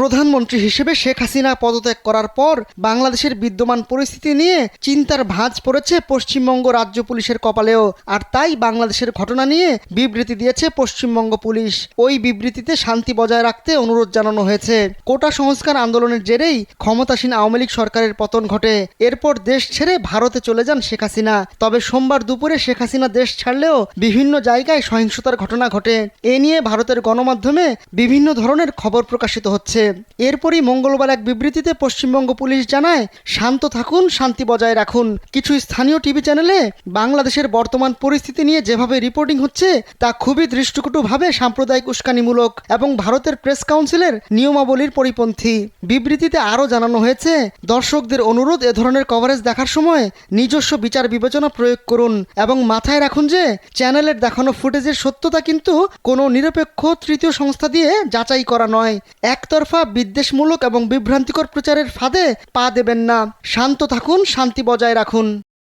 প্রধানমন্ত্রী হিসেবে শেখ হাসিনা পদত্যাগ করার পর বাংলাদেশের বিদ্যমান পরিস্থিতি নিয়ে চিন্তার ভাঁজ পড়েছে পশ্চিমবঙ্গ রাজ্য পুলিশের কপালেও। আর তাই বাংলাদেশের ঘটনা নিয়ে বিবৃতি দিয়েছে পশ্চিমবঙ্গ পুলিশ। ওই বিবৃতিতে শান্তি বজায় রাখতে অনুরোধ জানানো হয়েছে। কোটা সংস্কার আন্দোলনের জেরেই ক্ষমতাসীন আওয়ামী লীগ সরকারের পতন ঘটে। এরপর দেশ ছেড়ে ভারতে চলে যান শেখ হাসিনা। তবে সোমবার দুপুরে শেখ হাসিনা দেশ ছাড়লেও বিভিন্ন জায়গায় সহিংসতার ঘটনা ঘটে। এ নিয়ে ভারতের গণমাধ্যমে বিভিন্ন ধরনের খবর প্রকাশিত হচ্ছে। এরপরই মঙ্গলবার এক বিবৃতিতে পশ্চিমবঙ্গ পুলিশ জানায়, শান্ত থাকুন, শান্তি বজায় রাখুন। কিছু স্থানীয় টিভি চ্যানেলে বাংলাদেশের বর্তমান পরিস্থিতি নিয়ে যেভাবে রিপোর্টিং হচ্ছে, তা খুবই দৃষ্টিকটুভাবে সাম্প্রদায়িক উস্কানিমূলক এবং ভারতের প্রেস কাউন্সিলের নিয়মাবলীর পরিপন্থী। বিবৃতিতে আরও জানানো হয়েছে, দর্শকদের অনুরোধ এ ধরনের কভারেজ দেখার সময় নিজস্ব বিচার বিবেচনা প্রয়োগ করুন এবং মাথায় রাখুন যে, চ্যানেলের দেখানো ফুটেজের সত্যতা কিন্তু কোনো নিরপেক্ষ তৃতীয় সংস্থা দিয়ে যাচাই করা নয়। একতরফা বিদ্বেষমূলক এবং বিভ্রান্তিকর প্রচারের ফাঁদে পা দেবেন না। শান্ত থাকুন শান্তি বজায় রাখুন।